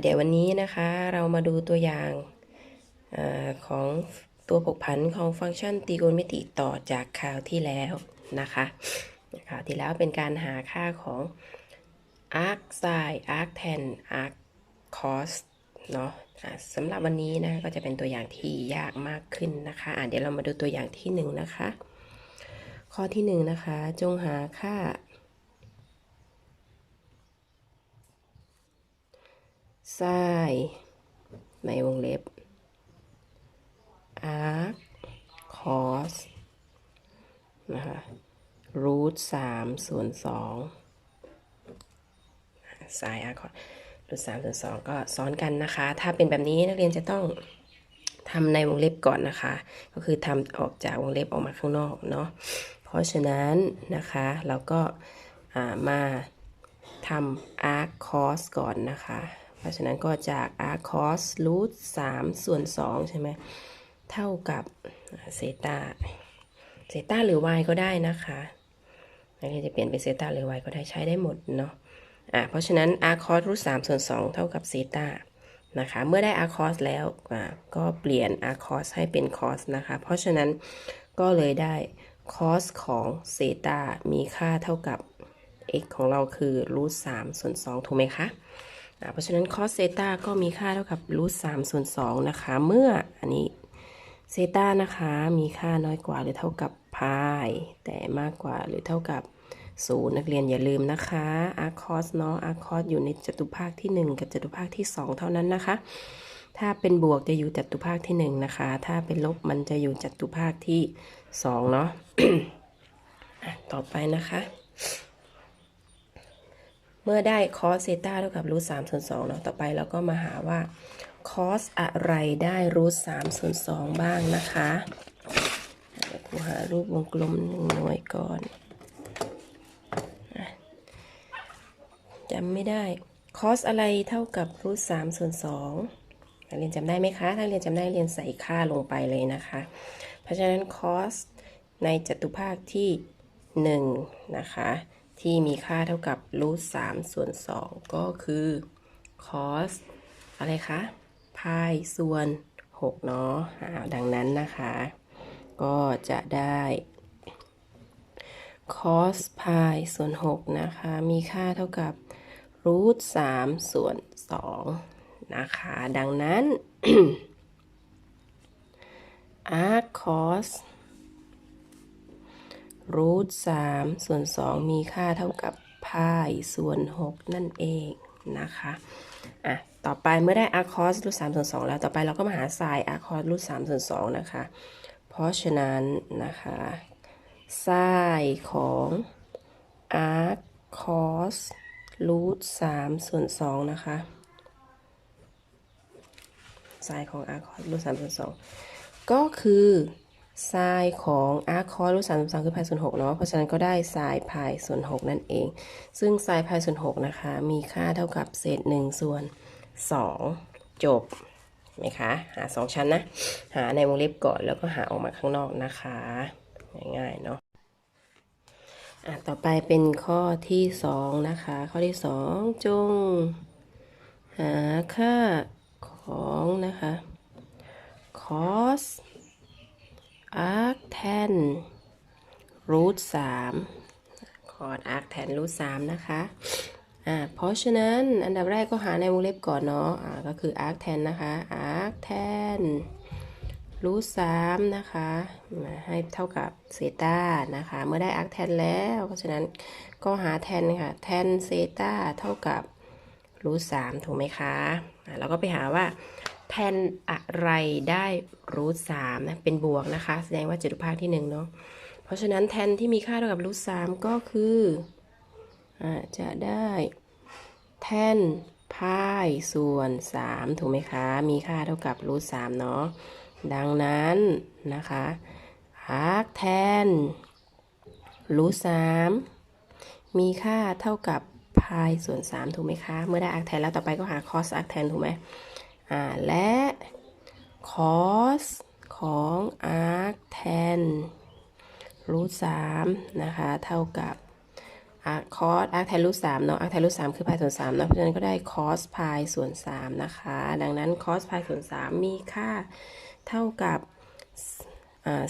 เดี๋ยววันนี้นะคะเรามาดูตัวอย่างอของตัวผกผันของฟังก์ชันตรีโกณมิติต่อจากคราวที่แล้วนะคะคราวที่แล้วเป็นการหาค่าของ arc sin arc tan arc cos เนาะอะสำหรับวันนี้นะก็จะเป็นตัวอย่างที่ยากมากขึ้นนะคะะเดี๋ยวเรามาดูตัวอย่างที่หนึ่งนะคะข้อที่หนึ่งนะคะจงหาค่า sin ในวงเล็บ arc cos นะคะ root 3ส่วน2 sin arc cos root 3ส่วน2ก็ซ้อนกันนะคะ ถ้าเป็นแบบนี้นักเรียนจะต้องทำในวงเล็บก่อนนะคะ ก็คือทำออกจากวงเล็บออกมาข้างนอกเนาะ เพราะฉะนั้นนะคะเราก็ามาทำ arc cos ก่อนนะคะ ราะฉะนั้นก็จาก arc cos root 3ส่วน2ใช่ไหมเท่ากับเซตาเซตาหรือ y ก็ได้นะคะนักเรียนจะเปลี่ยนเป็นเซตาหรือ y ก็ได้ใช้ได้หมดเนาะอะเพราะฉะนั้น arc cos root 3ส่วน2เท่ากับเซตานะคะเมื่อได้ arc cos แล้วอะก็เปลี่ยน arc cos ให้เป็น cos นะคะ เพราะฉะนั้นก็เลยได้ cos ของเซตามีค่าเท่ากับ x ของเราคือ root 3ส่วน2ถูกไหมคะ เพราะฉะนั้น cos เซตาก็มีค่าเท่ากับ root 3ส่วน2นะคะ เมื่ออันนี้เซตานะคะมีค่าน้อยกว่าหรือเท่ากับพายแต่มากกว่าหรือเท่ากับศูนย์นักเรียนอย่าลืมนะคะ arc cos เนาะ arc cos อยู่ในจัตุภาคที่ 1 กับจัตุภาคที่ 2 เท่านั้นนะคะ ถ้าเป็นบวกจะอยู่จัตุภาคที่ 1 นะคะ ถ้าเป็นลบมันจะอยู่จัตุภาคที่ 2 เนาะต่อไปนะคะ เมื่อได้ cos เซต้าเท่ากับ root 3ส่วน2เนาะต่อไปเราก็มาหาว่า cos อะไรได้ root 3ส่วน2บ้างนะคะเดี๋ยวครูหารูปวงกลมหนึ่งหน่วยก่อนจำไม่ได้ cos อะไรเท่ากับ root 3ส่วน2นักเรียนจำได้ไหมคะ ถ้าเรียนจำได้เรียนใส่ค่าลงไปเลยนะคะ เพราะฉะนั้น cos ในจตุภาคที่ 1 นะคะ ที่มีค่าเท่ากับ root 3ส่วน2ก็คือ cos อะไรคะพายส่วน6เนาะอ่าดังนั้นนะคะ ก็จะได้ cos พายส่วน6นะคะ มีค่าเท่ากับ root 3ส่วน2นะคะ ดังนั้น arc cos root 3ส่ รูทสส่วน2มีค่าเท่ากับพายส่วน6นั่นเองนะคะอะต่อไปเมื่อได้ arc cos root 3ส่วน2แล้วต่อไปเราก็มาหา sin arc cos root 3ส่วน2นะคะ เพราะฉะนั้นนะคะ sin ของ arc cos root 3ส่วน2นะคะ sin ของ arc cos root 3ส่วน2ก็คือ sin ของ arc cos รูท3ส่วน2คือพายส่วน6เนาะเพราะฉะนั้นก็ได้ sin พายส่วน6นั่นเอง ซึ่ง sin พายส่วน6นะคะ มีค่าเท่ากับเศษ1ส่วน2จบไหมคะหา2ชั้นนะ หาในวงเล็บก่อนแล้วก็หาออกมาข้างนอกนะคะ ง่ายๆเนาะอะต่อไปเป็นข้อที่2นะคะ ข้อที่2จง หาค่าของนะคะ cos arc tan root 3 cos arc tan root 3นะคะอ่าเพราะฉะนั้นอันดับแรกก็หาในวงเล็บก่อนเนาะอ่าก็คือ arc tan นะคะ arc tan root 3นะคะมาให้เท่ากับเซต้านะคะ เมื่อได้ arc tan แล้ว เพราะฉะนั้นก็หา tan ค่ะ tan เซต้าเท่ากับรูทสามถูกไหมคะอะเราก็ไปหาว่า ทนอะไรได้รูทสามนะ เป็นบวกนะคะ แสดงว่าจตุภาคที่หนึ่งเนาะ เพราะฉะนั้นแทนที่มีค่าเท่ากับรูทสามก็คืออจะได้แทนพายส่วนสามถูกไหมคะ มีค่าเท่ากับรูทสามเนาะ ดังนั้นนะคะอาร์คแทนรูทสามมีค่าเท่ากับพายส่วน 3 ถูกไหมคะ เมื่อได้อาร์คแทนแล้วต่อไปก็หา cos อาร์คแทนถูกไหม และ cos ของอาร์คแทนรูท3นะคะ เท่ากับอาร์คอสอาร์คแทนรูทสามเนาะอาร์คแทนรูทสามคือพายส่วนสามเนาะ เพราะฉะนั้นก็ได้คอสพายส่วนสามนะคะ ดังนั้นคอสพายส่วนสามมีค่าเท่ากับ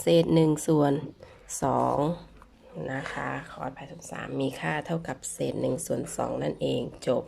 เศษหนึ่งส่วนสองนะคะคอสพายส่วนสามมีค่าเท่ากับเศษหนึ่งส่วนสองนั่นเองจบ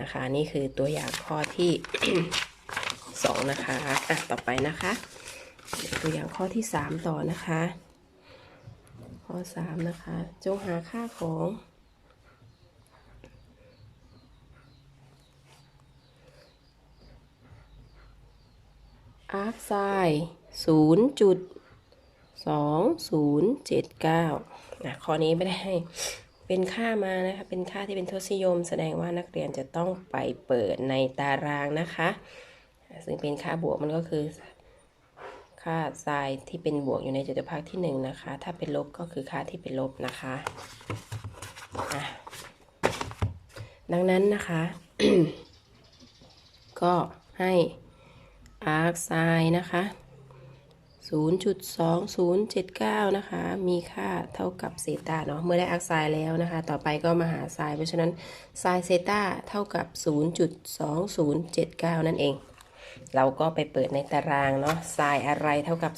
นะคะ นี่คือตัวอย่างข้อที่ สองนะคะอะต่อไปนะคะตัวอย่างข้อที่สามต่อนะคะ ข้อสามนะคะ จงหาค่าของอาร์คไซน์ศูนย์จุดสองศูนย์เจ็ดเก้านะข้อนี้ไม่ได้ให้เป็นค่ามานะคะ เป็นค่าที่เป็นทศนิยม แสดงว่านักเรียนจะต้องไปเปิดในตารางนะคะ ซึ่งเป็นค่าบวกมันก็คือ ค่าไซน์ที่เป็นบวกอยู่ในจตุพรรคที่หนึ่งนะคะ ถ้าเป็นลบก็คือค่าที่เป็นลบนะคะะดังนั้นนะคะ ก็ให้อาร์คไซน์นะคะ 0.2079 นะคะ มีค่าเท่ากับเซตาเนาะ เมื่อได้อาร์คไซน์แล้วนะคะ ต่อไปก็มาหาไซน์เพราะฉะนั้นไซน์เซตาเท่ากับ 0.2079 นั่นเอง เราก็ไปเปิดในตารางเนาะไซน์อะไรเท่ากับ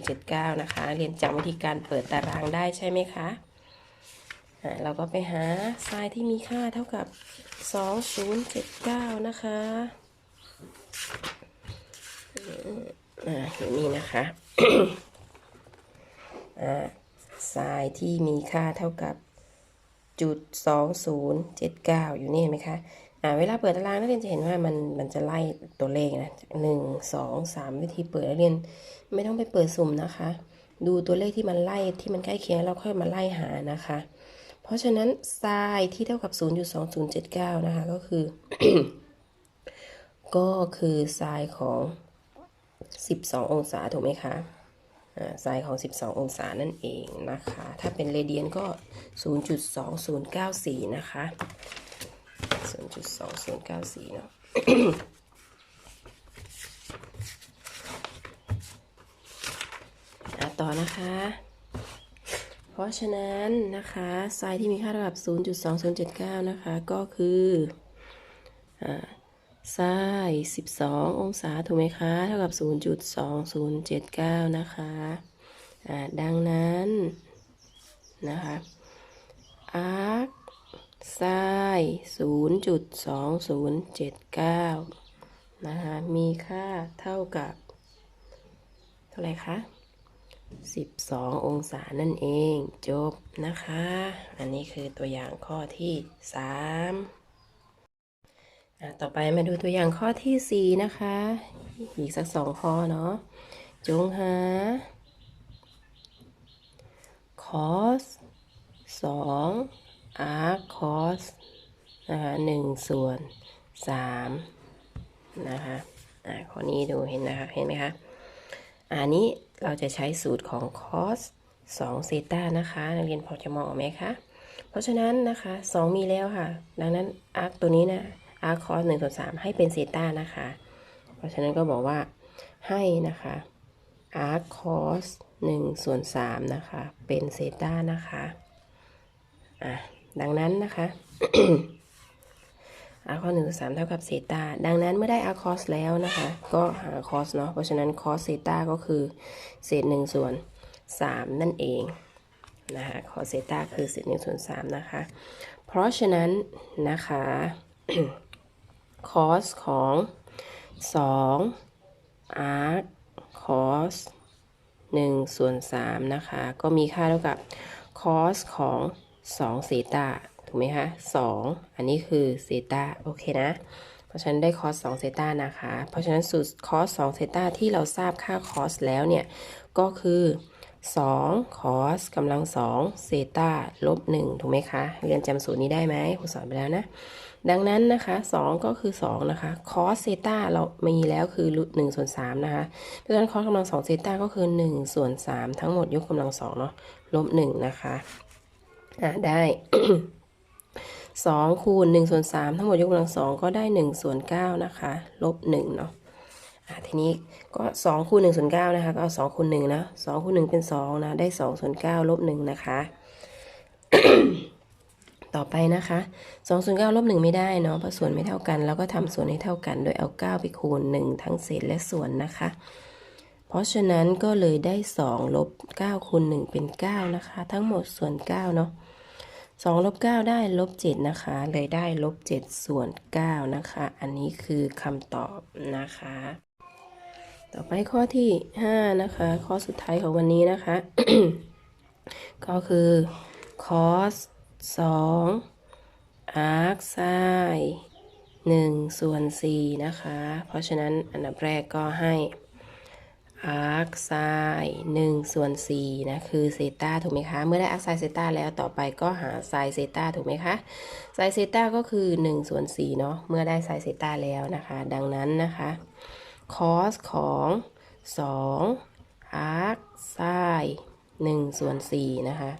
2079 นะคะ เรียนจำวิธีการเปิดตารางได้ใช่ไหมคะะเราก็ไปหาไซน์ที่มีค่าเท่ากับ 2079 นะคะอ่าอยู่นี่นะคะอ่าทรายที่มีค่าเท่ากับจุดสองศูนย์เจ็ดเก้าอยู่นี่เห็นไหมคะ เวลาเปิดตารางนักเรียนจะเห็นว่ามันมันจะไล่ตัวเลขนะหนึ่งสองสามวิธีเปิดนักเรียนไม่ต้องไปเปิดสุ่มนะคะ ดูตัวเลขที่มันไล่ที่มันใกล้เคียงแล้วค่อยมาไล่หานะคะ เพราะฉะนั้นทรายที่เท่ากับ 0.2079 นะคะ ก็คือ ก็คือทรายของ 12 องศาถูกไหมคะอ่าไซน์ของ 12 องศานั่นเองนะคะ ถ้าเป็นเรเดียนก็ 0.2094 นะคะ 0.2094เนาะอ่เนาะต่อนะคะ เพราะฉะนั้นนะคะไซน์ที่มีค่าระดับ 0.2079 นะคะ ก็คือไซน์12 องศา ถูกไหมคะ เท่ากับ 0.2079 นะคะอ่าดังนั้นนะคะอาร์ค ไซ0.2079 นะคะ มีค่าเท่ากับ เท่าไรคะ 12 องศานั่นเอง จบนะคะ อันนี้คือตัวอย่างข้อที่ 3 ต่อไปมาดูตัวอย่างข้อที่ 4 นะคะ อีกสักสองข้อเนาะ จงหา cos 2 arc cos นะคะ1ส่วน3นะคะอะข้อนี้ดูเห็นนะคะเห็นไหมคะอันนี้เราจะใช้สูตรของ cos 2เซต้านะคะนักเรียนพอจะมองออกไหมคะเพราะฉะนั้นนะคะ2มีแล้วค่ะ ดังนั้น arc ตัวนี้นะ arc cos 1ส่วน3ให้เป็นเซต้านะคะ เพราะฉะนั้นก็บอกว่าให้นะคะ arc cos 1ส่วน3นะคะ เป็นเซต้านะคะ อะ ดังนั้นนะคะอาร์คอสหนึ่งสามเท่ากับเซตาดังนั้นเมื่อได้อาร์คอสแล้วนะคะ ก็หาคอสเนาะเพราะฉะนั้นคอสเซตาก็คือเศษหนึ่งส่วนสามนั่นเองนะคะคอสเซตาคือเศษหนึ่งส่วนสามนะคะ เพราะฉะนั้นนะคะคอสของสองอาร์คอสหนึ่งส่วนสามนะคะ ก็มีค่าเท่ากับคอสของ สองเซตาถูกไหมคะสองอันนี้คือเซตาโอเคนะ เพราะฉะนั้นได้คอสสองเซตานะคะ เพราะฉะนั้นสูตรคอสสองเซตาที่เราทราบค่าคอสแล้วเนี่ย ก็คือ2คอสกำลัง2เซตาลบ1ถูกไหมคะเรียนจำสูตรนี้ได้ไหมครูสอนไปแล้วนะ ดังนั้นนะคะ 2 ก็คือ 2 นะคะคอสเซตาเรามีแล้วคือ1ส่วน3นะคะ เพราะฉะนั้นคอสกำลัง2เซตาก็คือ1ส่วน3ทั้งหมดยกกำลัง2เนาะลบ1นะคะ อะได้สองคูณหนึ่งส่วนสามทั้งหมดยกกำลังสองก็ได้หนึ่งส่วนเก้านะคะ ลบหนึ่งเนาะทีนี้ก็สองคูณหนึ่งส่วนเก้านะคะก็เอาสองคูณหนึ่งนะสองคูณหนึ่งเป็นสองนะได้สองส่วนเก้าลบหนึ่งนะคะ ต่อไปนะคะ2ส่วน9ลบ1ไม่ได้เนาะเพราะส่วนไม่เท่ากันแล้วก็ทำส่วนให้เท่ากัน โดยเอา9ไปคูณ1ทั้งเศษและส่วนนะคะ เพราะฉะนั้นก็เลยได้2ลบ9คูณ1เป็น9นะคะ ทั้งหมดส่วน9เนาะ 2ลบ9ได้ลบ7นะคะ เลยได้ลบ7ส่วน9นะคะ อันนี้คือคำตอบนะคะ ต่อไปข้อที่ 5 นะคะ ข้อสุดท้ายของวันนี้นะคะ ก็คือ cos 2 arc sin 1ส่วน4นะคะ เพราะฉะนั้นอันดับแรกก็ให้ arc sin 1ส่วน4นะคือเซตาถูกไหมคะ เมื่อได้ arc sin เซตาแล้วต่อไปก็หา sin เซตาถูกไหมคะ sin เซตาก็คือ1ส่วน4เนาะเมื่อได้ sin เซตาแล้วนะคะ ดังนั้นนะคะ cos ของ2 arc sin 1ส่วน4นะคะ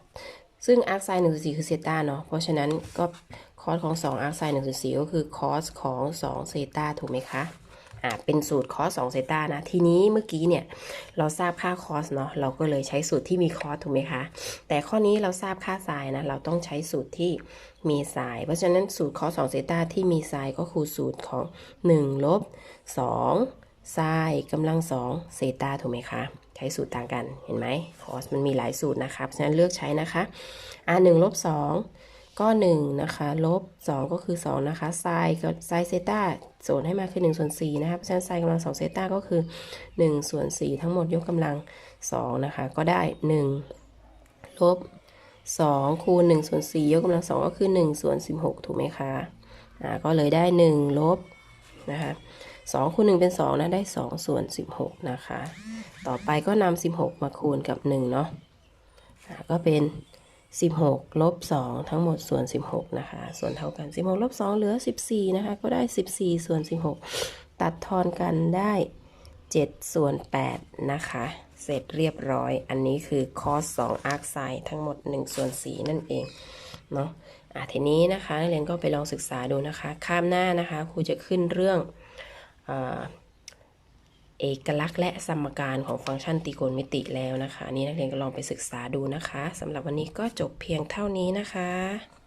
ซึ่ง arc sin 1ส่วน4คือเซตาเนาะเพราะฉะนั้นก็ cos ของ2 arc sin 1ส่วน4ก็คือ cos ของ2เซตาถูกไหมคะ อ่าเป็นสูตร cos 2เซตานะ ทีนี้เมื่อกี้เนี่ยเราทราบค่า cos เนาะเราก็เลยใช้สูตรที่มี cos ถูกไหมคะ แต่ข้อนี้เราทราบค่า sin นะเราต้องใช้สูตรที่มี sin เพราะฉะนั้นสูตร cos 2เซตาที่มี sin ก็คือสูตรของ1ลบ2 sin กำลัง2เซตาถูกไหมคะใช้สูตรต่างกันเห็นไหม cos มันมีหลายสูตรนะคะเพราะฉะนั้นเลือกใช้นะคะอ่า1ลบ2 ก็1นะคะลบ 2 ก็คือ 2 นะคะ sin กับ sin เซต้าส่วนให้มาคือ1ส่วน4นะคะเพราะฉะนั้น sin กำลัง2เซต้าก็คือ1ส่วน4ทั้งหมดยกกำลัง2นะคะก็ได้ 1 ลบ 2 คูณ1ส่วน4ยกกำลัง 2 ก็คือ1ส่วน16 ถูกไหมคะอ่าก็เลยได้ 1 ลบนะคะ2คูณ1เป็น 2 นะ ได้ 2 ส่วน 16 นะคะ ต่อไปก็นำ16 มาคูณกับ 1 เนาะก็เป็น 16ลบ2ทั้งหมดส่วน 16 นะคะ ส่วนเท่ากัน 16ลบ2เหลือ 14 นะคะ ก็ได้ 14 ส่วน 16 ตัดทอนกันได้ 7 ส่วน 8 นะคะ เสร็จเรียบร้อย อันนี้คือ cos 2 arc sin ทั้งหมด 1 ส่วน 4 นั่นเอง เนาะอะทีนี้นะคะนักเรียนก็ไปลองศึกษาดูนะคะ ข้ามหน้านะคะครูจะขึ้นเรื่องอา เอกลักษณ์และสมการของฟังก์ชันตรีโกณมิติแล้วนะคะ อันนี้นักเรียนก็ลองไปศึกษาดูนะคะสำหรับวันนี้ก็จบเพียงเท่านี้นะคะ